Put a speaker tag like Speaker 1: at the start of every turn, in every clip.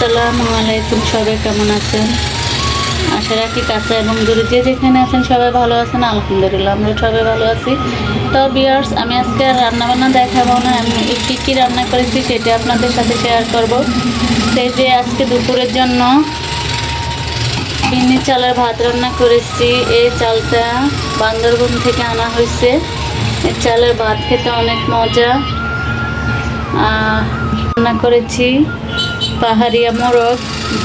Speaker 1: আসসালামু আলাইকুম, সবাই কেমন আছেন? আশা রাখি কাছে এবং দূরে যে যেখানে আছেন সবাই ভালো আছেন, আলহামদুলিল্লাহ আমরা সবাই ভালো আছি। তো বিয়ার্স আমি আজকে আর রান্না বান্না দেখাবো না, আমি কী কী রান্না করেছি সেটা আপনাদের সাথে শেয়ার করব। সেই যে আজকে দুপুরের জন্য বিন্নি চালের ভাত রান্না করেছি। এই চালটা বান্দরবন থেকে আনা হয়েছে। এই চালের ভাত খেতে অনেক মজা। রান্না করেছি। পাহাড়িয়া মোরগ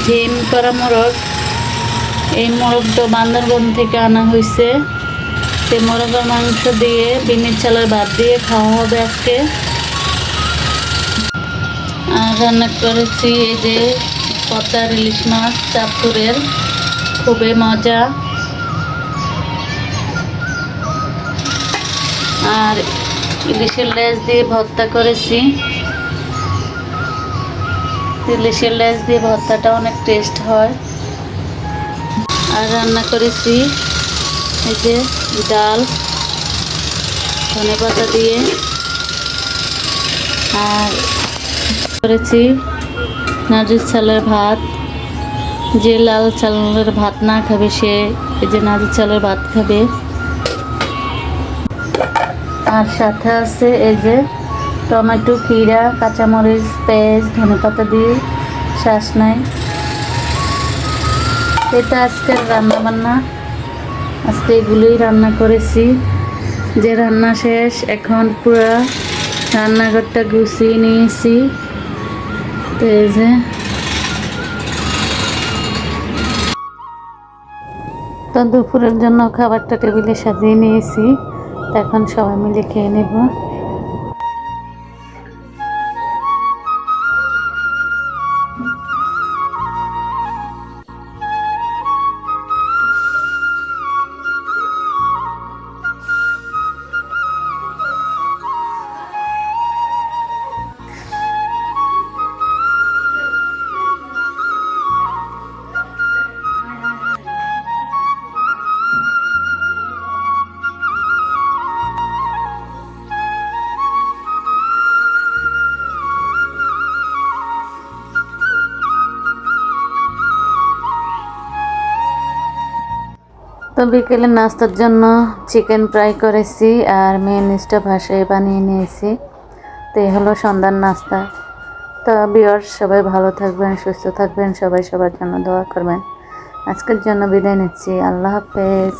Speaker 1: ঝিম করা মোরগ, এই মোরগ তো বান্দরবন থেকে আনা হয়েছে সেই মোরগের মাংস দিয়ে বিনির চালের ভাত দিয়ে খাওয়া হবে আজকে। আর রান্না করেছি এই যে পতার ইলিশ মাছ, চাঁদপুরের। খুবই মজা। আর ইলিশের লেজ দিয়ে ভর্তা করেছি। ইলিশের লেজ দিয়ে ভর্তাটা অনেক টেস্ট হয়। আর রান্না করেছি এই যে ডাল, ধনে পাতা দিয়ে। আর করেছি নাজির চালের ভাত। যে লাল চালের ভাত না খাবে সে, এই যে নাজির চালের ভাত খাবে। আর সাথে আছে এই যে টমেটো খিরা কাঁচামরিচ পেঁয়াজ ধনেপাতা দিয়ে শ্বাস নাই এটা আজকের রান্না বান্না আজকে এগুলোই রান্না করেছি। যে রান্না শেষ, এখন পুরো রান্নাঘরটা গুছিয়ে নিয়েছি। তো এই যে। তো দুপুরের জন্য খাবারটা টেবিলে সাজিয়ে নিয়েছি। তো এখন সবাই মিলে খেয়ে নেব। বিকেলে নাস্তার জন্য চিকেন ফ্রাই করেছি আর মেয়নিজটা ভাসায় বানিয়ে নিয়েছি। তো এই হলো সন্ধ্যার নাস্তা। তো বিয়র সবাই ভালো থাকবেন, সুস্থ থাকবেন, সবাই সবার জন্য দোয়া করবেন। আজকের জন্য বিদায় নিচ্ছি। আল্লাহ হাফেজ।